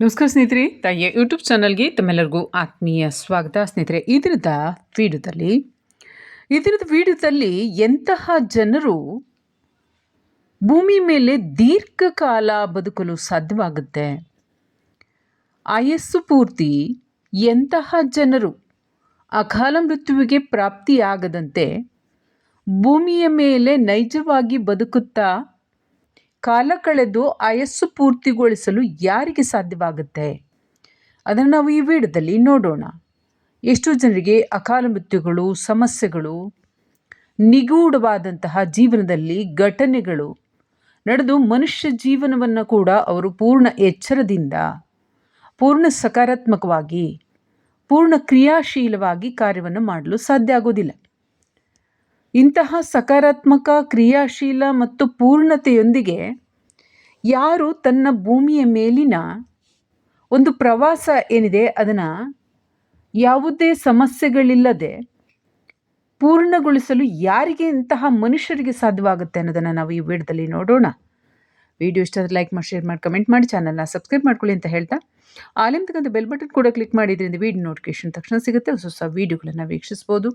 ನಮಸ್ಕಾರ ಸ್ನೇಹಿತರೆ, ತಾಯಿಯ ಯೂಟ್ಯೂಬ್ ಚಾನಲ್ಗೆ ತಮ್ಮೆಲ್ಲರಿಗೂ ಆತ್ಮೀಯ ಸ್ವಾಗತ. ಸ್ನೇಹಿತರೆ, ಇದರದ ವಿಡಿಯೋದಲ್ಲಿ ಇದರದ ವಿಡಿಯೋದಲ್ಲಿ ಎಂತಹ ಜನರು ಭೂಮಿ ಮೇಲೆ ದೀರ್ಘಕಾಲ ಬದುಕಲು ಸಾಧ್ಯವಾಗುತ್ತೆ? ಆಯಸ್ಸು ಪೂರ್ತಿ ಎಂತಹ ಜನರು ಅಕಾಲ ಮೃತ್ಯುವಿಗೆ ಪ್ರಾಪ್ತಿಯಾಗದಂತೆ ಭೂಮಿಯ ಮೇಲೆ ನೈಜವಾಗಿ ಬದುಕುತ್ತಾ ಕಾಲ ಕಳೆದು ಆಯಸ್ಸು ಪೂರ್ತಿಗೊಳಿಸಲು ಯಾರಿಗೆ ಸಾಧ್ಯವಾಗುತ್ತೆ? ಅದನ್ನು ನಾವು ಈ ವಿಡಿಯೋದಲ್ಲಿ ನೋಡೋಣ. ಎಷ್ಟು ಜನರಿಗೆ ಅಕಾಲ ಮೃತ್ಯುಗಳು, ಸಮಸ್ಯೆಗಳು, ನಿಗೂಢವಾದಂತಹ ಜೀವನದಲ್ಲಿ ಘಟನೆಗಳು ನಡೆದು ಮನುಷ್ಯ ಜೀವನವನ್ನು ಕೂಡ ಅವರು ಪೂರ್ಣ ಎಚ್ಚರದಿಂದ, ಪೂರ್ಣ ಸಕಾರಾತ್ಮಕವಾಗಿ, ಪೂರ್ಣ ಕ್ರಿಯಾಶೀಲವಾಗಿ ಕಾರ್ಯವನ್ನು ಮಾಡಲು ಸಾಧ್ಯ ಆಗೋದಿಲ್ಲ. ಇಂತಹ ಸಕಾರಾತ್ಮಕ, ಕ್ರಿಯಾಶೀಲ ಮತ್ತು ಪೂರ್ಣತೆಯೊಂದಿಗೆ ಯಾರು ತನ್ನ ಭೂಮಿಯ ಮೇಲಿನ ಒಂದು ಪ್ರವಾಸ ಏನಿದೆ, ಅದನ್ನು ಯಾವುದೇ ಸಮಸ್ಯೆಗಳಿಲ್ಲದೆ ಪೂರ್ಣಗೊಳಿಸಲು ಯಾರಿಗೆ ಇಂತಹ ಮನುಷ್ಯರಿಗೆ ಸಾಧ್ಯವಾಗುತ್ತೆ ಅನ್ನೋದನ್ನು ನಾವು ಈ ವಿಡಿಯೋದಲ್ಲಿ ನೋಡೋಣ. ವಿಡಿಯೋ ಇಷ್ಟ ಲೈಕ್ ಮಾಡಿ ಶೇರ್ ಮಾಡಿ ಕಮೆಂಟ್ ಮಾಡಿ ಚಾನಲ್ನ ಸಬ್ಸ್ಕ್ರೈಬ್ ಮಾಡ್ಕೊಳ್ಳಿ ಅಂತ ಹೇಳ್ತಾ ಆಲಿಂತಕ್ಕಂಥ ಬೆಲ್ ಬಟನ್ ಕೂಡ ಕ್ಲಿಕ್ ಮಾಡಿದ್ರಿಂದ ವೀಡಿಯೋ ನೋಟಿಫಿಕೇಶನ್ ತಕ್ಷಣ ಸಿಗುತ್ತೆ. ಹೊಸ ಹೊಸ ವೀಡಿಯೋಗಳನ್ನು ವೀಕ್ಷಿಸ್ಬೋದು.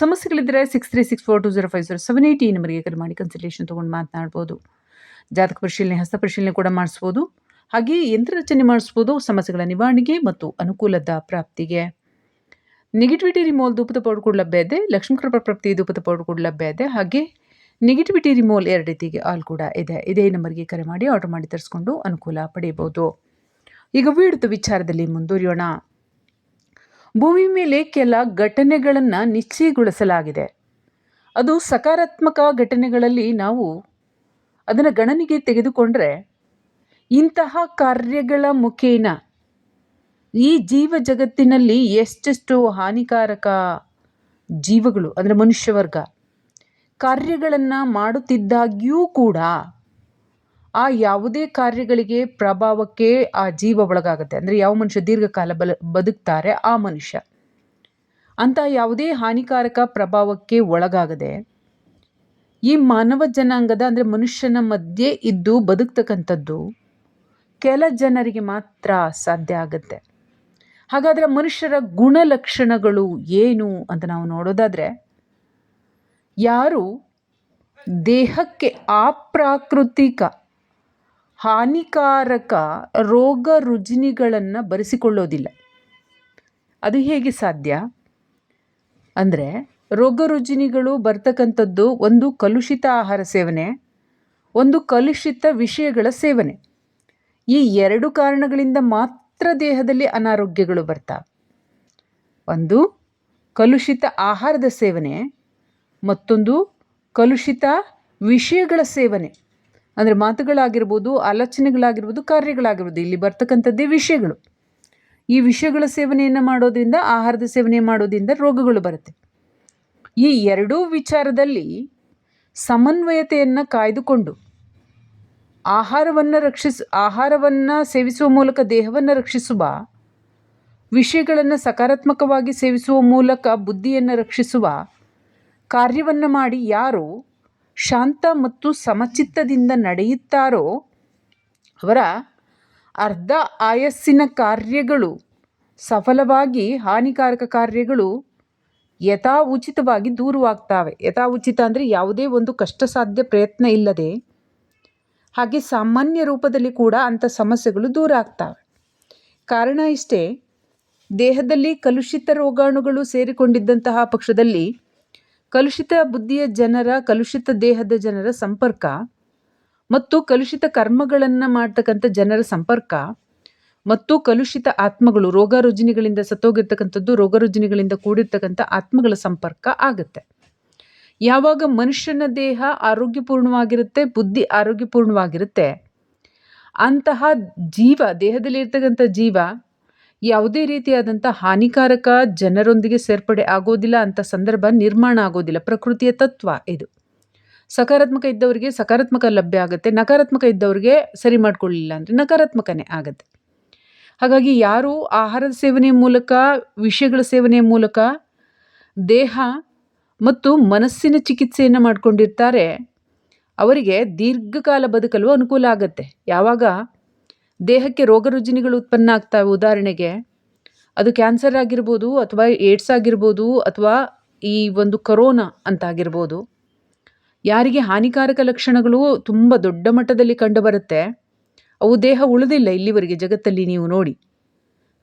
ಸಮಸ್ಯೆಗಳಿದ್ದರೆ six three six four two zero five zero seven eight ಈ ನಂಬರ್ಗೆ ಕರೆ ಮಾಡಿ ಕನ್ಸಲ್ಟೇಷನ್ ತೊಗೊಂಡು ಮಾತನಾಡ್ಬೋದು. ಜಾತಕ ಪರಿಶೀಲನೆ, ಹಸ್ತ ಪರಿಶೀಲನೆ ಕೂಡ ಮಾಡಿಸ್ಬೋದು. ಹಾಗೆಯೇ ಯಂತ್ರ ರಚನೆ ಮಾಡಿಸ್ಬೋದು ಸಮಸ್ಯೆಗಳ ನಿವಾರಣೆಗೆ ಮತ್ತು ಅನುಕೂಲದ ಪ್ರಾಪ್ತಿಗೆ. ನೆಗೆಟಿವಿಟಿ ರಿಮೋಲ್ ದೂಪದ ಪೌಡರ್ ಕೂಡ ಲಭ್ಯ ಇದೆ. ಲಕ್ಷ್ಮೀ ಕೃಪಾ ಪ್ರಾಪ್ತಿ ದೂಪದ ಪೌಡರ್ ಕೂಡ ಲಭ್ಯ ಇದೆ. ಹಾಗೆ ನೆಗೆಟಿವಿಟಿ ರಿಮೋಲ್ ಎರಡು ರೀತಿಗೆ ಆಲ್ ಕೂಡ ಇದೆ. ಇದೇ ನಂಬರ್ಗೆ ಕರೆ ಮಾಡಿ ಆರ್ಡರ್ ಮಾಡಿ ತರಿಸ್ಕೊಂಡು ಅನುಕೂಲ ಪಡೆಯಬಹುದು. ಈಗ ವಿಡಿಯೋದ ವಿಚಾರದಲ್ಲಿ ಮುಂದುವರಿಯೋಣ. ಭೂಮಿ ಮೇಲೆ ಕೆಲ ಘಟನೆಗಳನ್ನು ನಿಶ್ಚಯಗೊಳಿಸಲಾಗಿದೆ. ಅದು ಸಕಾರಾತ್ಮಕ ಘಟನೆಗಳಲ್ಲಿ ನಾವು ಅದನ್ನು ಗಣನೆಗೆ ತೆಗೆದುಕೊಂಡ್ರೆ ಇಂತಹ ಕಾರ್ಯಗಳ ಮುಖೇನ ಈ ಜೀವ ಜಗತ್ತಿನಲ್ಲಿ ಎಷ್ಟೆಷ್ಟು ಹಾನಿಕಾರಕ ಜೀವಗಳು ಅಂದರೆ ಮನುಷ್ಯ ವರ್ಗ ಕಾರ್ಯಗಳನ್ನು ಮಾಡುತ್ತಿದ್ದಾಗ್ಯೂ ಕೂಡ ಆ ಯಾವುದೇ ಕಾರ್ಯಗಳಿಗೆ ಪ್ರಭಾವಕ್ಕೆ ಆ ಜೀವ ಒಳಗಾಗುತ್ತೆ. ಅಂದರೆ ಯಾವ ಮನುಷ್ಯ ದೀರ್ಘಕಾಲ ಬಲ, ಬದುಕ್ತಾರೆ, ಆ ಮನುಷ್ಯ. ಅಂತ ಯಾವುದೇ ಹಾನಿಕಾರಕ ಪ್ರಭಾವಕ್ಕೆ ಒಳಗಾಗದೆ, ಈ ಮಾನವ ಜನಾಂಗದ ಅಂದರೆ ಮನುಷ್ಯನ ಮಧ್ಯೆ ಇದ್ದು ಬದುಕ್ತಕ್ಕಂಥದ್ದು ಕೆಲ ಜನರಿಗೆ ಮಾತ್ರ ಸಾಧ್ಯ ಆಗುತ್ತೆ. ಹಾಗಾದರೆ ಮನುಷ್ಯರ ಗುಣಲಕ್ಷಣಗಳು ಏನು ಅಂತ ನಾವು ನೋಡೋದಾದರೆ, ಯಾರು ದೇಹಕ್ಕೆ ಅಪ್ರಾಕೃತಿಕ ಹಾನಿಕಾರಕ ರೋಗ ರುಜಿನಿಗಳನ್ನು ಬರೆಸಿಕೊಳ್ಳೋದಿಲ್ಲ. ಅದು ಹೇಗೆ ಸಾಧ್ಯ? ಅಂದರೆ ರೋಗ ರುಜಿನಿಗಳು ಬರ್ತಕ್ಕಂಥದ್ದು ಒಂದು ಕಲುಷಿತ ಆಹಾರ ಸೇವನೆ, ಒಂದು ಕಲುಷಿತ ವಿಷಯಗಳ ಸೇವನೆ. ಈ ಎರಡು ಕಾರಣಗಳಿಂದ ಮಾತ್ರ ದೇಹದಲ್ಲಿ ಅನಾರೋಗ್ಯಗಳು ಬರ್ತಾವೆ ಒಂದು, ಕಲುಷಿತ ಆಹಾರದ ಸೇವನೆ, ಮತ್ತೊಂದು ಕಲುಷಿತ ವಿಷಯಗಳ ಸೇವನೆ. ಅಂದರೆ ಮಾತುಗಳಾಗಿರ್ಬೋದು, ಆಲೋಚನೆಗಳಾಗಿರ್ಬೋದು, ಕಾರ್ಯಗಳಾಗಿರ್ಬೋದು, ಇಲ್ಲಿ ಬರ್ತಕ್ಕಂಥದ್ದೇ ವಿಷಯಗಳು. ಈ ವಿಷಯಗಳ ಸೇವನೆಯನ್ನು ಮಾಡೋದ್ರಿಂದ, ಆಹಾರದ ಸೇವನೆ ಮಾಡೋದ್ರಿಂದ ರೋಗಗಳು ಬರುತ್ತೆ. ಈ ಎರಡೂ ವಿಚಾರದಲ್ಲಿ ಸಮನ್ವಯತೆಯನ್ನು ಕಾಯ್ದುಕೊಂಡು, ಆಹಾರವನ್ನು ರಕ್ಷಿಸ, ಆಹಾರವನ್ನು ಸೇವಿಸುವ ಮೂಲಕ ದೇಹವನ್ನು ರಕ್ಷಿಸುವ, ವಿಷಯಗಳನ್ನು ಸಕಾರಾತ್ಮಕವಾಗಿ ಸೇವಿಸುವ ಮೂಲಕ ಬುದ್ಧಿಯನ್ನು ರಕ್ಷಿಸುವ ಕಾರ್ಯವನ್ನು ಮಾಡಿ ಯಾರು ಶಾಂತ ಮತ್ತು ಸಮಚಿತ್ತದಿಂದ ನಡೆಯುತ್ತಾರೋ, ಅವರ ಅರ್ಧ ಆಯಸ್ಸಿನ ಕಾರ್ಯಗಳು, ಸಫಲವಾಗಿ ಹಾನಿಕಾರಕ ಕಾರ್ಯಗಳು ಯಥಾ ಉಚಿತವಾಗಿ ದೂರವಾಗ್ತಾವೆ. ಯಥಾ ಉಚಿತ ಅಂದರೆ ಯಾವುದೇ ಒಂದು ಕಷ್ಟ ಸಾಧ್ಯ ಪ್ರಯತ್ನ ಇಲ್ಲದೆ, ಹಾಗೆ ಸಾಮಾನ್ಯ ರೂಪದಲ್ಲಿ ಕೂಡ ಅಂಥ ಸಮಸ್ಯೆಗಳು ದೂರ ಆಗ್ತವೆ. ಕಾರಣ ಇಷ್ಟೇ, ದೇಹದಲ್ಲಿ ಕಲುಷಿತ ರೋಗಾಣುಗಳು ಸೇರಿಕೊಂಡಿದ್ದಂತಹ ಪಕ್ಷದಲ್ಲಿ ಕಲುಷಿತ ಬುದ್ಧಿಯ ಜನರ, ಕಲುಷಿತ ದೇಹದ ಜನರ ಸಂಪರ್ಕ ಮತ್ತು ಕಲುಷಿತ ಕರ್ಮಗಳನ್ನು ಮಾಡ್ತಕ್ಕಂಥ ಜನರ ಸಂಪರ್ಕ ಮತ್ತು ಕಲುಷಿತ ಆತ್ಮಗಳು ರೋಗ ರುಜಿನಿಗಳಿಂದ ಸತ್ತೋಗಿರ್ತಕ್ಕಂಥದ್ದು ರೋಗ ರುಜಿನಿಗಳಿಂದ ಕೂಡಿರ್ತಕ್ಕಂಥ ಆತ್ಮಗಳ ಸಂಪರ್ಕ ಆಗುತ್ತೆ. ಯಾವಾಗ ಮನುಷ್ಯನ ದೇಹ ಆರೋಗ್ಯಪೂರ್ಣವಾಗಿರುತ್ತೆ, ಬುದ್ಧಿ ಆರೋಗ್ಯಪೂರ್ಣವಾಗಿರುತ್ತೆ, ಅಂತಹ ಜೀವ ದೇಹದಲ್ಲಿ ಇರ್ತಕ್ಕಂಥ ಜೀವ ಯಾವುದೇ ರೀತಿಯಾದಂಥ ಹಾನಿಕಾರಕ ಜನರೊಂದಿಗೆ ಸೇರ್ಪಡೆ ಆಗೋದಿಲ್ಲ ಅಂತ ಸಂದರ್ಭ ನಿರ್ಮಾಣ ಆಗೋದಿಲ್ಲ. ಪ್ರಕೃತಿಯ ತತ್ವ ಇದು. ಸಕಾರಾತ್ಮಕ ಇದ್ದವರಿಗೆ ಸಕಾರಾತ್ಮಕ ಲಭ್ಯ ಆಗುತ್ತೆ. ನಕಾರಾತ್ಮಕ ಇದ್ದವರಿಗೆ ಸರಿ ಮಾಡ್ಕೊಳ್ಳಿಲ್ಲ ಅಂದರೆ ನಕಾರಾತ್ಮಕನೇ ಆಗುತ್ತೆ. ಹಾಗಾಗಿ ಯಾರು ಆಹಾರದ ಸೇವನೆಯ ಮೂಲಕ, ವಿಷಯಗಳ ಸೇವನೆಯ ಮೂಲಕ ದೇಹ ಮತ್ತು ಮನಸ್ಸಿನ ಚಿಕಿತ್ಸೆಯನ್ನು ಮಾಡಿಕೊಂಡಿರ್ತಾರೆ, ಅವರಿಗೆ ದೀರ್ಘಕಾಲ ಬದುಕಲು ಅನುಕೂಲ ಆಗುತ್ತೆ. ಯಾವಾಗ? ದೇಹಕ್ಕೆ ರೋಗ ರುಜಿನಿಗಳು ಉತ್ಪನ್ನ ಆಗ್ತವೆ ಉದಾಹರಣೆಗೆ, ಅದು ಕ್ಯಾನ್ಸರ್ ಆಗಿರ್ಬೋದು ಅಥವಾ ಏಡ್ಸ್ ಆಗಿರ್ಬೋದು ಅಥವಾ ಈ ಒಂದು ಕರೋನಾ ಅಂತ ಆಗಿರ್ಬೋದು, ಯಾರಿಗೆ ಹಾನಿಕಾರಕ ಲಕ್ಷಣಗಳು ತುಂಬ ದೊಡ್ಡ ಮಟ್ಟದಲ್ಲಿ ಕಂಡುಬರುತ್ತೆ, ಅವು ದೇಹ ಉಳಿದಿಲ್ಲ ಇಲ್ಲಿವರೆಗೆ ಜಗತ್ತಲ್ಲಿ ನೀವು ನೋಡಿ.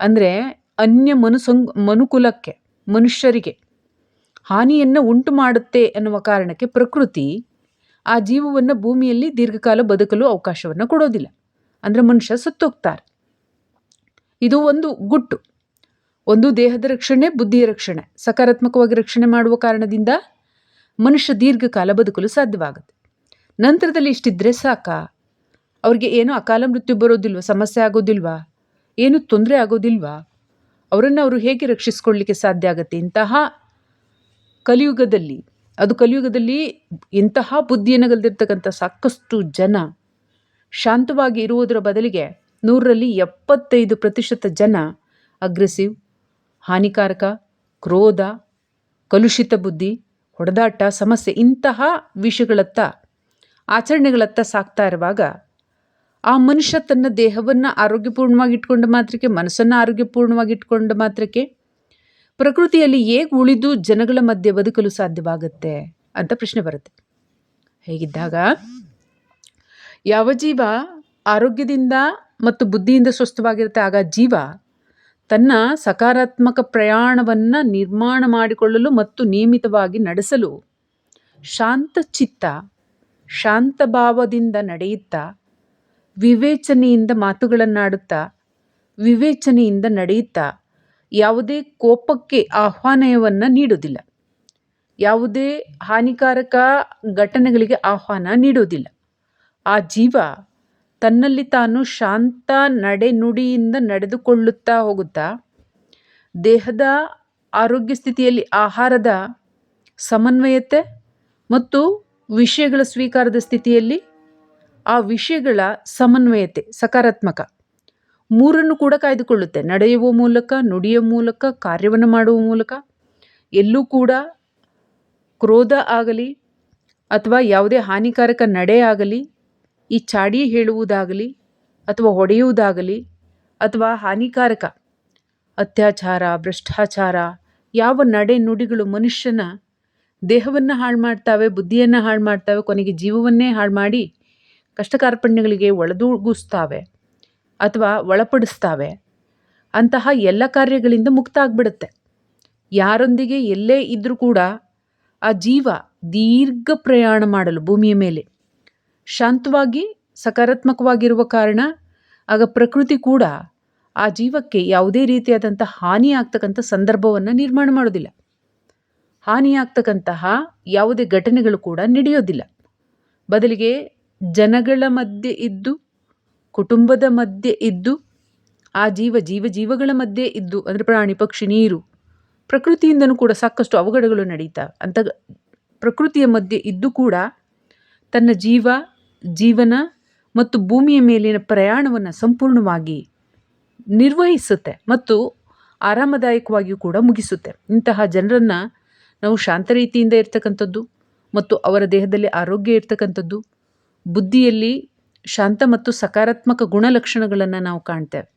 ಅಂದರೆ ಅನ್ಯ ಮನುಸಂ ಮನುಕುಲಕ್ಕೆ, ಮನುಷ್ಯರಿಗೆ ಹಾನಿಯನ್ನು ಉಂಟು ಮಾಡುತ್ತೆ ಎನ್ನುವ ಕಾರಣಕ್ಕೆ ಪ್ರಕೃತಿ ಆ ಜೀವವನ್ನು ಭೂಮಿಯಲ್ಲಿ ದೀರ್ಘಕಾಲ ಬದುಕಲು ಅವಕಾಶವನ್ನು ಕೊಡೋದಿಲ್ಲ. ಅಂದರೆ ಮನುಷ್ಯ ಸತ್ತೋಗ್ತಾರೆ. ಇದು ಒಂದು ಗುಟ್ಟು. ಒಂದು ದೇಹದ ರಕ್ಷಣೆ, ಬುದ್ಧಿಯ ರಕ್ಷಣೆ. ಸಕಾರಾತ್ಮಕವಾಗಿ ರಕ್ಷಣೆ ಮಾಡುವ ಕಾರಣದಿಂದ ಮನುಷ್ಯ ದೀರ್ಘಕಾಲ ಬದುಕಲು ಸಾಧ್ಯವಾಗುತ್ತೆ. ನಂತರದಲ್ಲಿ ಇಷ್ಟಿದ್ರೆ ಸಾಕಾ. ಅವರಿಗೆ ಏನೂ ಅಕಾಲ ಮೃತ್ಯು ಬರೋದಿಲ್ವ, ಸಮಸ್ಯೆ ಆಗೋದಿಲ್ವಾ, ಏನು ತೊಂದರೆ ಆಗೋದಿಲ್ವಾ, ಅವರನ್ನು ಅವರು ಹೇಗೆ ರಕ್ಷಿಸ್ಕೊಳ್ಳಿಕ್ಕೆ ಸಾಧ್ಯ ಆಗುತ್ತೆ? ಇಂತಹ ಕಲಿಯುಗದಲ್ಲಿ, ಅದು ಕಲಿಯುಗದಲ್ಲಿ ಇಂತಹ ಬುದ್ಧಿಯನ್ನು ಗಲ್ದಿರ್ತಕ್ಕಂಥ ಸಾಕಷ್ಟು ಜನ ಶಾಂತವಾಗಿ ಇರುವುದರ ಬದಲಿಗೆ ನೂರರಲ್ಲಿ ಎಪ್ಪತ್ತೈದು ಪ್ರತಿಶತ ಜನ ಅಗ್ರೆಸಿವ್, ಹಾನಿಕಾರಕ, ಕ್ರೋಧ, ಕಲುಷಿತ ಬುದ್ಧಿ, ಹೊಡೆದಾಟ, ಸಮಸ್ಯೆ ಇಂತಹ ವಿಷಯಗಳತ್ತ, ಆಚರಣೆಗಳತ್ತ ಸಾಕ್ತಾ ಇರುವಾಗ ಆ ಮನುಷ್ಯ ತನ್ನ ದೇಹವನ್ನು ಆರೋಗ್ಯಪೂರ್ಣವಾಗಿ ಇಟ್ಕೊಂಡ ಮಾತ್ರಕ್ಕೆ, ಮನಸ್ಸನ್ನು ಆರೋಗ್ಯಪೂರ್ಣವಾಗಿ ಇಟ್ಕೊಂಡ ಮಾತ್ರಕ್ಕೆ ಪ್ರಕೃತಿಯಲ್ಲಿ ಹೇಗೆ ಉಳಿದು ಜನಗಳ ಮಧ್ಯೆ ಬದುಕಲು ಸಾಧ್ಯವಾಗುತ್ತೆ ಅಂತ ಪ್ರಶ್ನೆ ಬರುತ್ತೆ. ಹೇಗಿದ್ದಾಗ ಯಾವ ಜೀವ ಆರೋಗ್ಯದಿಂದ ಮತ್ತು ಬುದ್ಧಿಯಿಂದ ಸ್ವಸ್ಥವಾಗಿರುತ್ತೆ, ಆಗ ಜೀವ ತನ್ನ ಸಕಾರಾತ್ಮಕ ಪ್ರಯಾಣವನ್ನು ನಿರ್ಮಾಣ ಮಾಡಿಕೊಳ್ಳಲು ಮತ್ತು ನಿಯಮಿತವಾಗಿ ನಡೆಸಲು ಶಾಂತ ಚಿತ್ತ, ಶಾಂತ ಭಾವದಿಂದ ನಡೆಯುತ್ತಾ, ವಿವೇಚನೆಯಿಂದ ಮಾತುಗಳನ್ನಾಡುತ್ತಾ, ವಿವೇಚನೆಯಿಂದ ನಡೆಯುತ್ತಾ, ಯಾವುದೇ ಕೋಪಕ್ಕೆ ಆಹ್ವಾನವನ್ನು ನೀಡೋದಿಲ್ಲ ಯಾವುದೇ ಹಾನಿಕಾರಕ ಘಟನೆಗಳಿಗೆ ಆಹ್ವಾನ ನೀಡೋದಿಲ್ಲ ಆ ಜೀವ ತನ್ನಲ್ಲಿ ತಾನು ಶಾಂತ ನಡೆನುಡಿಯಿಂದ ನಡೆದುಕೊಳ್ಳುತ್ತಾ ಹೋಗುತ್ತಾ, ದೇಹದ ಆರೋಗ್ಯ ಸ್ಥಿತಿಯಲ್ಲಿ ಆಹಾರದ ಸಮನ್ವಯತೆ ಮತ್ತು ವಿಷಯಗಳ ಸ್ವೀಕಾರದ ಸ್ಥಿತಿಯಲ್ಲಿ ಆ ವಿಷಯಗಳ ಸಮನ್ವಯತೆ ಸಕಾರಾತ್ಮಕ. ಮೂರನ್ನು ಕೂಡ ಕಾಯ್ದುಕೊಳ್ಳುತ್ತೆ. ನಡೆಯುವ ಮೂಲಕ ನುಡಿಯ ಮೂಲಕ, ಕಾರ್ಯವನ್ನು ಮಾಡುವ ಮೂಲಕ. ಎಲ್ಲೂ ಕೂಡ ಕ್ರೋಧ ಆಗಲಿ ಅಥವಾ ಯಾವುದೇ ಹಾನಿಕಾರಕ ನಡೆ ಆಗಲಿ ಈ ಚಾಡಿ ಹೇಳುವುದಾಗಲಿ ಅಥವಾ ಹೊಡೆಯುವುದಾಗಲಿ ಅಥವಾ ಹಾನಿಕಾರಕ ಅತ್ಯಾಚಾರ, ಭ್ರಷ್ಟಾಚಾರ, ಯಾವ ನಡೆ ನುಡಿಗಳು ಮನುಷ್ಯನ ದೇಹವನ್ನು ಹಾಳು ಮಾಡ್ತಾವೆ, ಬುದ್ಧಿಯನ್ನು ಹಾಳು ಮಾಡ್ತಾವೆ, ಕೊನೆಗೆ ಜೀವವನ್ನೇ ಹಾಳು ಮಾಡಿ ಕಷ್ಟ ಕಾರ್ಪಣ್ಯಗಳಿಗೆ ಒಳದೂಗಿಸ್ತಾವೆ ಅಥವಾ ಒಳಪಡಿಸ್ತಾವೆ, ಅಂತಹ ಎಲ್ಲ ಕಾರ್ಯಗಳಿಂದ ಮುಕ್ತ ಆಗ್ಬಿಡುತ್ತೆ ಯಾರೊಂದಿಗೆ ಎಲ್ಲೇ ಇದ್ದರೂ ಕೂಡ ಆ ಜೀವ ದೀರ್ಘ ಪ್ರಯಾಣ ಮಾಡಲು ಭೂಮಿಯ ಮೇಲೆ ಶಾಂತವಾಗಿ, ಸಕಾರಾತ್ಮಕವಾಗಿರುವ ಕಾರಣ, ಆಗ ಪ್ರಕೃತಿ ಕೂಡ ಆ ಜೀವಕ್ಕೆ ಯಾವುದೇ ರೀತಿಯಾದಂಥ ಹಾನಿ ಆಗ್ತಕ್ಕಂಥ ಸಂದರ್ಭವನ್ನು ನಿರ್ಮಾಣ ಮಾಡೋದಿಲ್ಲ. ಹಾನಿಯಾಗ್ತಕ್ಕಂತಹ ಯಾವುದೇ ಘಟನೆಗಳು ಕೂಡ ನಡೆಯೋದಿಲ್ಲ. ಬದಲಿಗೆ ಜನಗಳ ಮಧ್ಯೆ ಇದ್ದು, ಕುಟುಂಬದ ಮಧ್ಯೆ ಇದ್ದು, ಆ ಜೀವ ಜೀವ ಜೀವಗಳ ಮಧ್ಯೆ ಇದ್ದು, ಅಂದರೆ ಪ್ರಾಣಿ, ಪಕ್ಷಿ, ನೀರು, ಪ್ರಕೃತಿಯಿಂದನೂ ಕೂಡ ಸಾಕಷ್ಟು ಅವಘಡಗಳು ನಡೀತಾವೆ ಅಂತ ಪ್ರಕೃತಿಯ ಮಧ್ಯೆ ಇದ್ದು ಕೂಡ ತನ್ನ ಜೀವ ಜೀವನ ಮತ್ತು ಭೂಮಿಯ ಮೇಲಿನ ಪ್ರಯಾಣವನ್ನು ಸಂಪೂರ್ಣವಾಗಿ ನಿರ್ವಹಿಸುತ್ತೆ ಮತ್ತು ಆರಾಮದಾಯಕವಾಗಿಯೂ ಕೂಡ ಮುಗಿಸುತ್ತೆ. ಇಂತಹ ಜನರನ್ನು ನಾವು ಶಾಂತ ರೀತಿಯಿಂದ ಇರ್ತಕ್ಕಂಥದ್ದು ಮತ್ತು ಅವರ ದೇಹದಲ್ಲಿ ಆರೋಗ್ಯ ಇರ್ತಕ್ಕಂಥದ್ದು, ಬುದ್ಧಿಯಲ್ಲಿ ಶಾಂತ ಮತ್ತು ಸಕಾರಾತ್ಮಕ ಗುಣಲಕ್ಷಣಗಳನ್ನು ನಾವು ಕಾಣ್ತೇವೆ.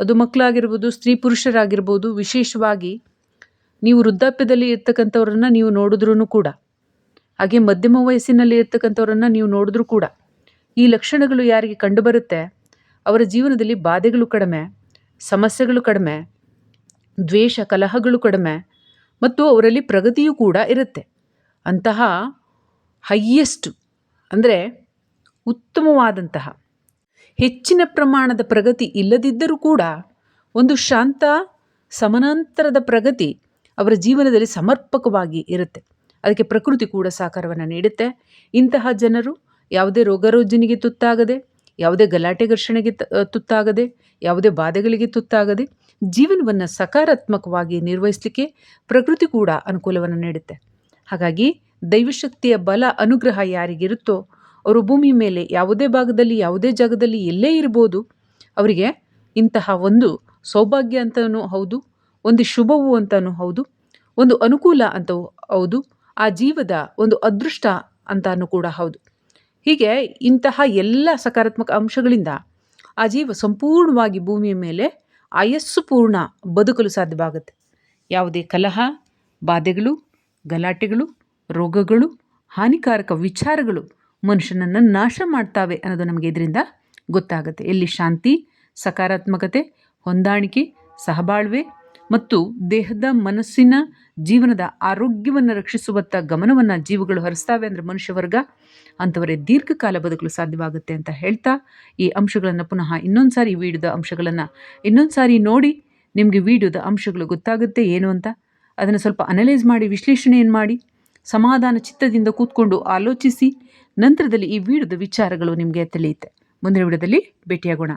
ಅದು ಮಕ್ಕಳಾಗಿರ್ಬೋದು, ಸ್ತ್ರೀ ಪುರುಷರಾಗಿರ್ಬೋದು, ವಿಶೇಷವಾಗಿ ನೀವು ವೃದ್ಧಾಪ್ಯದಲ್ಲಿ ಇರ್ತಕ್ಕಂಥವ್ರನ್ನ ನೀವು ನೋಡಿದ್ರೂ ಕೂಡ ಹಾಗೆ ಮಧ್ಯಮ ವಯಸ್ಸಿನಲ್ಲಿ ಇರ್ತಕ್ಕಂಥವ್ರನ್ನ ನೀವು ನೋಡಿದ್ರೂ ಕೂಡ ಈ ಲಕ್ಷಣಗಳು ಯಾರಿಗೆ ಕಂಡುಬರುತ್ತೆ? ಅವರ ಜೀವನದಲ್ಲಿ ಬಾಧೆಗಳು ಕಡಿಮೆ, ಸಮಸ್ಯೆಗಳು ಕಡಿಮೆ, ದ್ವೇಷ, ಕಲಹಗಳು ಕಡಿಮೆ ಮತ್ತು ಅವರಲ್ಲಿ ಪ್ರಗತಿಯೂ ಕೂಡ ಇರುತ್ತೆ. ಅಂತಹ ಹೈಯೆಸ್ಟ್ ಅಂದರೆ ಉತ್ತಮವಾದಂತಹ ಹೆಚ್ಚಿನ ಪ್ರಮಾಣದ ಪ್ರಗತಿ ಇಲ್ಲದಿದ್ದರೂ ಕೂಡ ಒಂದು ಶಾಂತ, ಸಮಾನಾಂತರದ ಪ್ರಗತಿ ಅವರ ಜೀವನದಲ್ಲಿ ಸಮರ್ಪಕವಾಗಿ ಇರುತ್ತೆ. ಅದಕ್ಕೆ ಪ್ರಕೃತಿ ಕೂಡ ಸಾಕಾರವನ್ನು ನೀಡುತ್ತೆ. ಇಂತಹ ಜನರು ಯಾವುದೇ ರೋಗರುಜಿನಿಗೆ ತುತ್ತಾಗದೆ, ಯಾವುದೇ ಗಲಾಟೆ ಘರ್ಷಣೆಗೆ ತುತ್ತಾಗದೆ, ಯಾವುದೇ ಬಾಧೆಗಳಿಗೆ ತುತ್ತಾಗದೆ ಜೀವನವನ್ನು ಸಕಾರಾತ್ಮಕವಾಗಿ ನಿರ್ವಹಿಸಲಿಕ್ಕೆ ಪ್ರಕೃತಿ ಕೂಡ ಅನುಕೂಲವನ್ನು ನೀಡುತ್ತೆ. ಹಾಗಾಗಿ ದೈವಶಕ್ತಿಯ ಬಲ, ಅನುಗ್ರಹ ಯಾರಿಗಿರುತ್ತೋ ಅವರು ಭೂಮಿ ಮೇಲೆ ಯಾವುದೇ ಭಾಗದಲ್ಲಿ, ಯಾವುದೇ ಜಾಗದಲ್ಲಿ ಎಲ್ಲೇ ಇರ್ಬೋದು, ಅವರಿಗೆ ಇಂತಹ ಒಂದು ಸೌಭಾಗ್ಯ ಅಂತಲೂ ಹೌದು, ಒಂದು ಶುಭವು ಅಂತಲೂ ಹೌದು, ಒಂದು ಅನುಕೂಲ ಅಂತವೂ ಹೌದು ಆ ಜೀವದ ಒಂದು ಅದೃಷ್ಟ ಅಂತಾನೂ ಕೂಡ ಹೌದು. ಹೀಗೆ ಇಂತಹ ಎಲ್ಲ ಸಕಾರಾತ್ಮಕ ಅಂಶಗಳಿಂದ ಆ ಜೀವ ಸಂಪೂರ್ಣವಾಗಿ ಭೂಮಿಯ ಮೇಲೆ ಆಯಸ್ಸು ಪೂರ್ಣ ಬದುಕಲು ಸಾಧ್ಯವಾಗುತ್ತೆ. ಯಾವುದೇ ಕಲಹ, ಬಾಧೆಗಳು, ಗಲಾಟೆಗಳು, ರೋಗಗಳು, ಹಾನಿಕಾರಕ ವಿಚಾರಗಳು ಮನುಷ್ಯನನ್ನು ನಾಶ ಮಾಡ್ತಾವೆ ಅನ್ನೋದು ನಮಗೆ ಇದರಿಂದ ಗೊತ್ತಾಗುತ್ತೆ. ಎಲ್ಲಿ ಶಾಂತಿ, ಸಕಾರಾತ್ಮಕತೆ, ಹೊಂದಾಣಿಕೆ, ಸಹಬಾಳ್ವೆ ಮತ್ತು ದೇಹದ ಮನಸ್ಸಿನ ಜೀವನದ ಆರೋಗ್ಯವನ್ನು ರಕ್ಷಿಸುವತ್ತ ಗಮನವನ್ನು ಜೀವಗಳು ಹರಿಸ್ತಾವೆ ಅಂದರೆ ಮನುಷ್ಯ ವರ್ಗ ಅಂಥವರೇ ದೀರ್ಘಕಾಲ ಬದುಕಲು ಸಾಧ್ಯವಾಗುತ್ತೆ ಅಂತ ಹೇಳ್ತಾ ಈ ಅಂಶಗಳನ್ನು ಪುನಃ ಇನ್ನೊಂದು ಸಾರಿ ವಿಡಿಯೋದ ಅಂಶಗಳನ್ನು ಇನ್ನೊಂದು ಸಾರಿ ನೋಡಿ ನಿಮಗೆ ವಿಡಿಯೋದ ಅಂಶಗಳು ಗೊತ್ತಾಗುತ್ತೆ ಏನು ಅಂತ. ಅದನ್ನು ಸ್ವಲ್ಪ ಅನಲೈಸ್ ಮಾಡಿ, ವಿಶ್ಲೇಷಣೆಯನ್ನು ಮಾಡಿ, ಸಮಾಧಾನ ಚಿತ್ತದಿಂದ ಕೂತ್ಕೊಂಡು ಆಲೋಚಿಸಿ, ನಂತರದಲ್ಲಿ ಈ ವಿಡಿಯೋದ ವಿಚಾರಗಳು ನಿಮಗೆ ತಿಳಿಯುತ್ತೆ. ಮುಂದಿನ ವಿಡಿಯೋದಲ್ಲಿ ಭೇಟಿಯಾಗೋಣ.